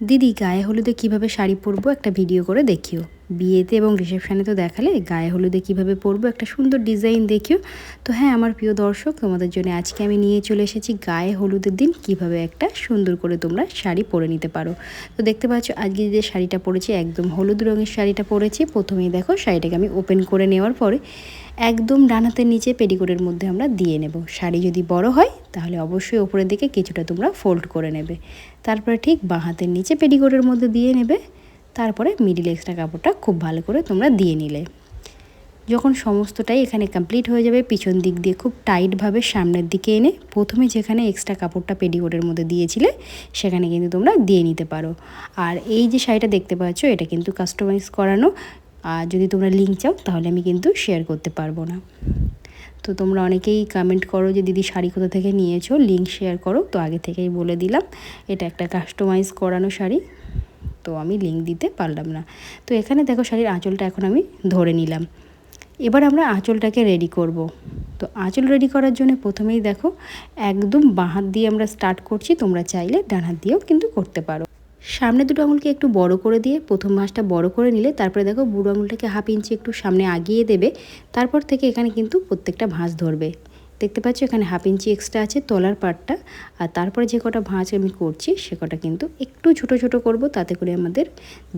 দিদি গায়ে হলুদে কীভাবে শাড়ি পরবো একটা ভিডিও করে দেখিও। বিয়েতে এবং রিসেপশানে তো দেখালে গায়ে হলুদে কীভাবে পরবো, একটা সুন্দর ডিজাইন দেখিও। তো হ্যাঁ আমার প্রিয় দর্শক, তোমাদের জন্য আজকে আমি নিয়ে চলে এসেছি গায়ে হলুদের দিন, কীভাবে একটা সুন্দর করে তোমরা শাড়ি পরে নিতে পারো। তো দেখতে পাচ্ছ, আজকে যে শাড়িটা পরেছি, একদম হলুদ রঙের শাড়িটা পরেছি। প্রথমেই দেখো, শাড়িটাকে আমি ওপেন করে নেওয়ার পরে একদম ডান হাতের নিচে পেডিকোটের মধ্যে আমরা দিয়ে নেব। শাড়ি যদি বড় হয়, তাহলে অবশ্যই ওপরের দিকে কিছুটা তোমরা ফোল্ড করে নেবে। তারপরে ঠিক বাঁ হাতের নিচে পেডিকোটের মধ্যে দিয়ে নেবে। তারপরে মিডিল এক্সট্রা কাপড়টা খুব ভালো করে তোমরা দিয়ে নিলে। যখন সমস্তটাই এখানে কমপ্লিট হয়ে যাবে, পিছন দিক দিয়ে খুব টাইটভাবে সামনের দিকে এনে প্রথমে যেখানে এক্সট্রা কাপড়টা পেডিকোটের মধ্যে দিয়েছিলে, সেখানে কিন্তু তোমরা দিয়ে নিতে পারো। আর এই যে শাড়িটা দেখতে পাচ্ছ, এটা কিন্তু কাস্টমাইজ করানো। আর যদি তোমরা লিঙ্ক চাও, তাহলে আমি কিন্তু শেয়ার করতে পারব না। তো তোমরা অনেকেই কমেন্ট করো যে, দিদি, শাড়ি কোথা থেকে নিয়েছো? লিঙ্ক শেয়ার করো। তো আগে থেকেই বলে দিলাম, এটা একটা কাস্টমাইজ করানো শাড়ি। তো আমি লিঙ্ক দিতে পারলাম না। তো এখানে দেখো শাড়ির আঁচলটা এখন আমি ধরে নিলাম। এবার আমরা আঁচলটাকে রেডি করব। তো আঁচল রেডি করার জন্য প্রথমেই দেখো, একদম বাঁ হাত দিয়ে আমরা স্টার্ট করছি, তোমরা চাইলে ডান হাত দিয়েও কিন্তু করতে পারো। সামনে দুটো আঙুলকে একটু বড় করে দিয়ে, প্রথম মাসটা বড় করে নিলে, তারপরে দেখো বুড়ো আঙুলটাকে হাফ ইঞ্চি একটু সামনে আগিয়ে দেবে, তারপর থেকে এখানে কিন্তু প্রত্যেকটা ভাঁজ ধরবে। দেখতে পাচ্ছ এখানে হাফ ইঞ্চি এক্সট্রা আছে তলার পাটটা আর তারপরে যে কটা ভাঁজ আমি করছি, সে কটা কিন্তু একটু ছোট ছোট করব, তাতে করে আমাদের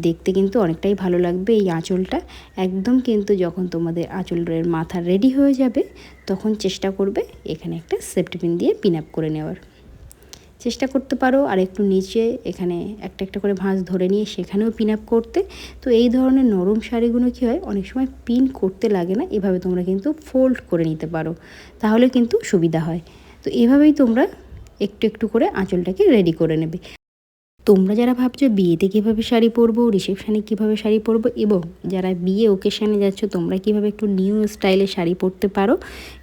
দেখতে কিন্তু অনেকটাই ভালো লাগবে এই আঁচলটা। একদম কিন্তু যখন তোমাদের আঁচলের মাথা রেডি হয়ে যাবে, তখন চেষ্টা করবে এখানে একটা সেফটি পিন দিয়ে পিন আপ করে নেওয়ার। চেষ্টা করতে পারো আর একটু নিচে এখানে একটা একটা করে ভাঁজ ধরে নিয়ে সেখানেও পিন আপ করতে। তো এই ধরনের নরম শাড়িগুলো কী হয়, অনেক সময় পিন করতে লাগে না, এভাবে তোমরা কিন্তু ফোল্ড করে নিতে পারো। তাহলে কিন্তু সুবিধা হয়। তো এভাবেই তোমরা একটু একটু করে আঁচলটাকে রেডি করে নেবে। তোমরা যারা ভাবছ বিয়েতে কীভাবে শাড়ি পরবো রিসেপশানে কীভাবে শাড়ি পরবো এবং যারা বিয়ে ওকেশানে যাচ্ছ, তোমরা কীভাবে একটু নিউ স্টাইলে শাড়ি পরতে পারো,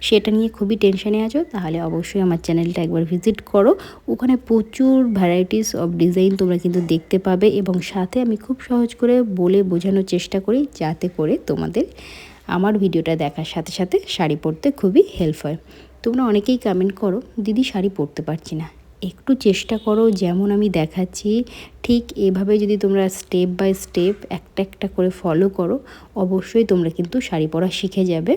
সেটা নিয়ে খুবই টেনশনে আছো, তাহলে অবশ্যই আমার চ্যানেলটা একবার ভিজিট করো। ওখানে প্রচুর ভ্যারাইটিস অফ ডিজাইন তোমরা কিন্তু দেখতে পাবে এবং সাথে আমি খুব সহজ করে বলে বোঝানোর চেষ্টা করি, যাতে করে তোমাদের আমার ভিডিওটা দেখার সাথে সাথে শাড়ি পরতে খুবই হেল্প হয়। তোমরা অনেকেই কমেন্ট করো, দিদি, শাড়ি পরতে পারছি না। একটু চেষ্টা করো, যেমন আমি দেখাচ্ছি, ঠিক এভাবে যদি তোমরা স্টেপ বাই স্টেপ একটা একটা করে ফলো করো, অবশ্যই তোমরা কিন্তু শাড়ি পরা শিখে যাবে।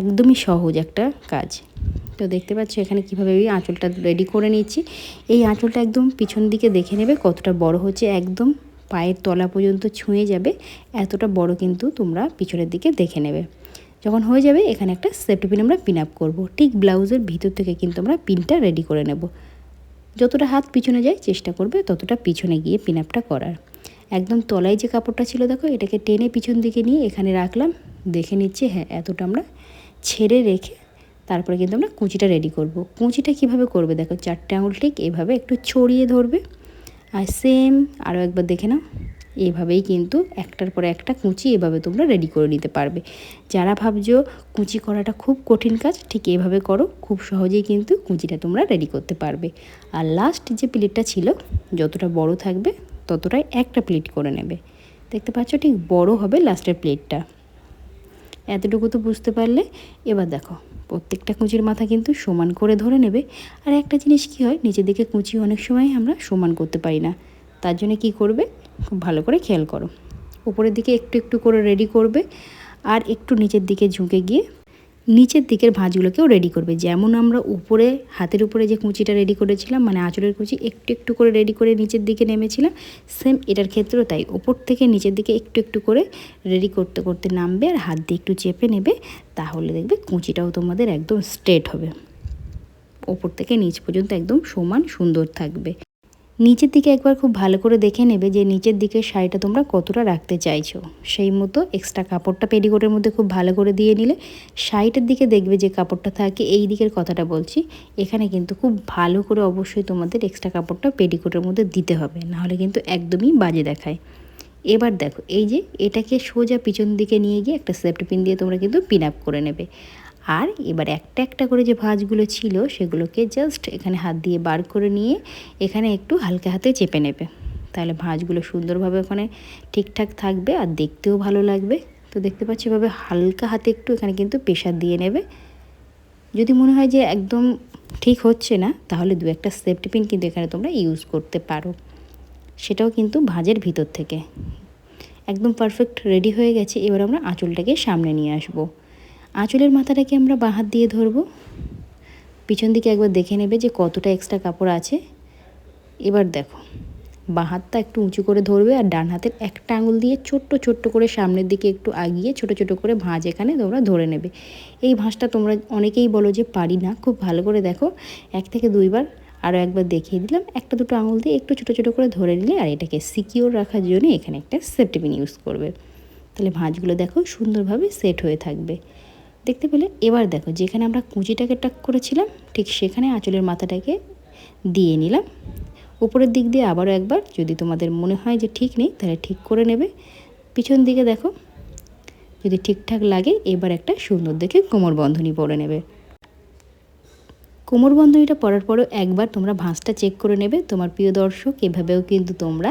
একদমই সহজ একটা কাজ। তো দেখতে পাচ্ছ এখানে কীভাবে আমি আঁচলটা রেডি করে নিচ্ছি এই আঁচলটা একদম পিছন দিকে দেখে নেবে কতটা বড় হচ্ছে, একদম পায়ের তলা পর্যন্ত ছুঁয়ে যাবে, এতটা বড় কিন্তু তোমরা পিছনের দিকে দেখে নেবে। যখন হয়ে যাবে এখানে একটা সেফটি পিন আমরা পিন আপ করব। ঠিক ব্লাউজের ভিতর থেকে কিন্তু আমরা পিনটা রেডি করে নেব। যতটা হাত পিছনে যায় চেষ্টা করবে ততটা পিছনে গিয়ে পিন আপটা করার। একদম তলায় যে কাপড়টা ছিল দেখো, এটাকে টেনে পিছন দিকে নিয়ে এখানে রাখলাম। দেখে নিচ্ছে হ্যাঁ এতটা আমরা ছেড়ে রেখে তারপরে কিন্তু আমরা কুঁচিটা রেডি করব। কুঁচিটা কীভাবে করবে দেখো, চারটে আঙুল ঠিক এভাবে একটু ছড়িয়ে ধরবে। আর সেম আরও একবার দেখে নাও। এভাবেই কিন্তু একটার পর একটা কুঁচি এভাবে তোমরা রেডি করে নিতে পারবে। যারা ভাবছ কুচি করাটা খুব কঠিন কাজ, ঠিক এভাবে করো, খুব সহজেই কিন্তু কুচিটা তোমরা রেডি করতে পারবে। আর লাস্ট যে প্লেটটা ছিল, যতটা বড় থাকবে, ততটাই একটা প্লেট করে নেবে। দেখতে পাচ্ছ ঠিক বড় হবে লাস্টের প্লেটটা এতটুকু তো বুঝতে পারলে, এবার দেখো, প্রত্যেকটা কুঁচির মাথা কিন্তু সমান করে ধরে নেবে। আর একটা জিনিস কি হয় দিকে কুঁচি অনেক সময় আমরা সমান করতে পারি না। তার জন্য কি করবে? খুব ভালো করে খেয়াল করো। উপরের দিকে একটু একটু করে রেডি করবে আর একটু নিচের দিকে ঝুঁকে গিয়ে নিচের দিকের ভাঁজগুলোকেও রেডি করবে। যেমন আমরা উপরে, হাতের উপরে যে কুচিটা রেডি করেছিলাম মানে আঁচলের কুচি একটু একটু করে রেডি করে নিচের দিকে নেমেছিলাম সেম এটার ক্ষেত্রেও তাই। ওপর থেকে নিচের দিকে একটু একটু করে রেডি করতে করতে নামবে আর হাত দিয়ে একটু চেপে নেবে, তাহলে দেখবে কুচিটাও তোমাদের একদম স্ট্রেট হবে। ওপর থেকে নিচ পর্যন্ত একদম সমান সুন্দর থাকবে। নিচের দিকে একবার খুব ভালো করে দেখে নেবে যে নিচের দিকে শাড়িটা তোমরা কতটা রাখতে চাইছো। সেই মতো এক্সট্রা কাপড়টা পেডিকোটের মধ্যে খুব ভালো করে দিয়ে নিলে শাড়িটার দিকে দেখবে যে কাপড়টা থাকে, এই দিকের কথাটা বলছি। এখানে কিন্তু খুব ভালো করে অবশ্যই তোমাদের এক্সট্রা কাপড়টা পেডিকোটের মধ্যে দিতে হবে, নাহলে কিন্তু একদমই বাজে দেখায়। এবার দেখো, এই যে এটাকে সোজা পিছন দিকে নিয়ে গিয়ে একটা সেফটি পিন দিয়ে তোমরা কিন্তু পিন আপ করে নেবে। আর এবার একটা একটা করে যে ভাঁজগুলো ছিল সেগুলোকে জাস্ট এখানে হাত দিয়ে বার করে নিয়ে এখানে একটু হালকা হাতে চেপে নেবে। তাহলে ভাঁজগুলো সুন্দরভাবে ওখানে ঠিকঠাক থাকবে আর দেখতেও ভালো লাগবে। তো দেখতে পাচ্ছি এভাবে হালকা হাতে একটু এখানে কিন্তু প্রেশার দিয়ে নেবে। যদি মনে হয় যে একদম ঠিক হচ্ছে না, তাহলে দু একটা সেফটি পিন কিন্তু এখানে তোমরা ইউজ করতে পারো। সেটাও কিন্তু ভাঁজের ভিতর থেকে। একদম পারফেক্ট রেডি হয়ে গেছে। এবার আমরা আঁচলটাকে সামনে নিয়ে আসব। আঁচলের মাথাটাকে আমরা বাঁ হাত দিয়ে ধরবো? পিছন দিকে একবার দেখে নেবে যে কতটা এক্সট্রা কাপড় আছে। এবার দেখো, বাঁ হাতটা একটু উঁচু করে ধরবে আর ডান হাতের একটা আঙুল দিয়ে ছোট্ট ছোট্ট করে সামনের দিকে একটু আগিয়ে ছোট ছোট করে ভাঁজ এখানে তোমরা ধরে নেবে। এই ভাঁজটা তোমরা অনেকেই বলো যে পারি না, খুব ভালো করে দেখো। এক থেকে দুইবার আরও একবার দেখিয়ে দিলাম। একটা দুটো আঙুল দিয়ে একটু ছোটো ছোটো করে ধরে নিলে আর এটাকে সিকিওর রাখার জন্য এখানে একটা সেফটি পিন ইউজ করবে। তাহলে ভাঁজগুলো দেখো সুন্দরভাবে সেট হয়ে থাকবে। দেখতে পেলে? এবার দেখো, যেখানে আমরা কুঁচিটাকে টাক করেছিলাম, ঠিক সেখানে আঁচলের মাথাটাকে দিয়ে নিলাম। উপরের দিক দিয়ে আবারও একবার, যদি তোমাদের মনে হয় যে ঠিক নেই, তাহলে ঠিক করে নেবে। পিছন দিকে দেখো, যদি ঠিকঠাক লাগে, এবার একটা সুন্দর দেখে কোমর বন্ধনী পরে নেবে। কোমর বন্ধনীটা পরার পরেও একবার তোমরা ভাঁজটা চেক করে নেবে। তোমার প্রিয় দর্শক, এভাবেও কিন্তু তোমরা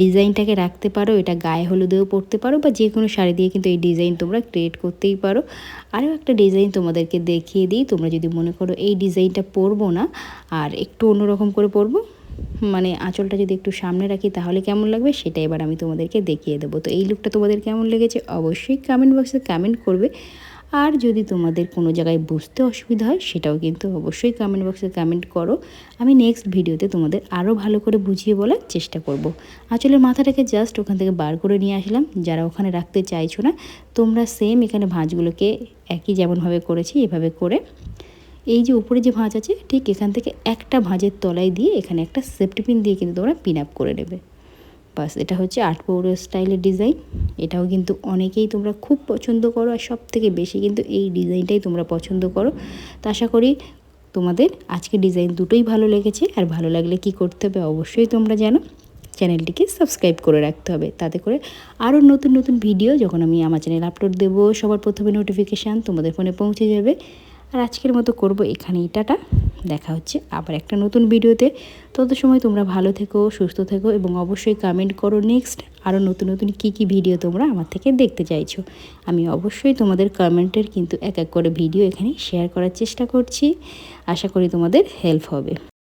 ডিজাইনটাকে রাখতে পারো, এটা গায়ে হলুদেও পরতে পারো বা যে কোনো শাড়ি দিয়ে কিন্তু এই ডিজাইন তোমরা ক্রিয়েট করতেই পারো। আরও একটা ডিজাইন তোমাদেরকে দেখিয়ে দিই, তোমরা যদি মনে করো এই ডিজাইনটা পরবো না আর একটু অন্যরকম করে পরবো মানে আঁচলটা যদি একটু সামনে রাখি তাহলে কেমন লাগবে সেটা এবার আমি তোমাদেরকে দেখিয়ে দেবো। তো এই লুকটা তোমাদের কেমন লেগেছে অবশ্যই কমেন্ট বক্সে কমেন্ট করবে। আর যদি তোমাদের কোনো জায়গায় বুঝতে অসুবিধা হয়, সেটাও কিন্তু অবশ্যই কমেন্ট বক্সে কমেন্ট করো। আমি নেক্সট ভিডিওতে তোমাদের আরও ভালো করে বুঝিয়ে বলার চেষ্টা করব। আঁচলের মাথাটাকে জাস্ট ওখান থেকে বার করে নিয়ে আসলাম। যারা ওখানে রাখতে চাইছো না, তোমরা সেম এখানে ভাঁজগুলোকে একই যেমনভাবে করেছি, এভাবে করে এই যে উপরে যে ভাঁজ আছে, ঠিক এখান থেকে একটা ভাঁজের তলায় দিয়ে এখানে একটা সেফটি পিন দিয়ে কিন্তু তোমরা পিন আপ করে নেবে। বাস এটা হচ্ছে আট পৌর স্টাইলের ডিজাইন। এটাও কিন্তু অনেকেই তোমরা খুব পছন্দ করো আর সব থেকে বেশি কিন্তু এই ডিজাইনটাই তোমরা পছন্দ করো। তো আশা করি তোমাদের আজকে ডিজাইন দুটোই ভালো লেগেছে। আর ভালো লাগলে কি করতে হবে অবশ্যই তোমরা জানো। চ্যানেলটিকে সাবস্ক্রাইব করে রাখতে হবে। তাতে করে আরও নতুন নতুন ভিডিও যখন আমি আমার চ্যানেল আপলোড দেবো, সবার প্রথমে নোটিফিকেশান তোমাদের ফোনে পৌঁছে যাবে। আর আজকের মতো করব এখানেই। টাটা। দেখা হচ্ছে আবার একটা নতুন ভিডিওতে। তত সময় তোমরা ভালো থেকো, সুস্থ থেকো এবং অবশ্যই কমেন্ট করো নেক্সট আরও নতুন নতুন কি কি ভিডিও তোমরা আমার থেকে দেখতে চাইছো। আমি অবশ্যই তোমাদের কমেন্টের কিন্তু এক এক করে ভিডিও এখানে শেয়ার করার চেষ্টা করছি। আশা করি তোমাদের হেল্প হবে।